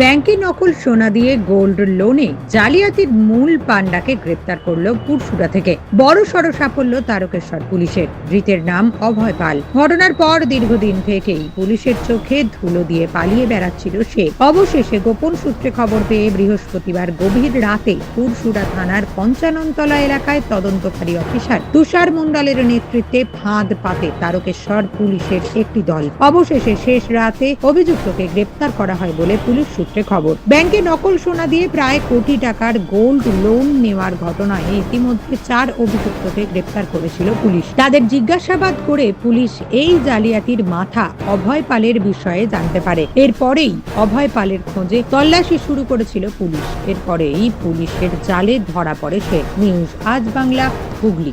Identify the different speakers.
Speaker 1: ব্যাংকে নকল সোনা দিয়ে গোল্ড লোনে জালিয়াতির মূল পান্ডাকে গ্রেপ্তার করল পুরসুরা থেকে। বড় সড় সাফল্য তারকেশ্বর পুলিশের। ধৃতের নাম অভয় পাল। ঘটনার পর দীর্ঘদিন থেকেই পুলিশের চোখে ধুলো দিয়ে পালিয়ে বেড়াচ্ছিল সে। অবশেষে গোপন সূত্রে খবর পেয়ে বৃহস্পতিবার গভীর রাতে পুরসুরা থানার পঞ্চাননতলা এলাকায় তদন্তকারী অফিসার তুষার মণ্ডলের নেতৃত্বে ফাঁদ পাতে তারকেশ্বর পুলিশের একটি দল। অবশেষে শেষ রাতে অভিযুক্তকে গ্রেপ্তার করা হয় বলে পুলিশ সূত্রে খবর, ব্যাংকে নকল সোনা দিয়ে প্রায় কোটি টাকার গোল্ড লোন নেওয়ার ঘটনায় ইতিমধ্যে চার অভিযুক্তকে গ্রেপ্তার করেছিল পুলিশ। তাদের জিজ্ঞাসাবাদ করে পুলিশ এই জালিয়াতির মাথা অভয় পালের বিষয়ে জানতে পারে। এরপরেই অভয় পালের খোঁজে তল্লাশি শুরু করেছিল পুলিশ। এরপরেই পুলিশের জালে ধরা পড়ে সে। নিউজ আজ বাংলা, হুগলি।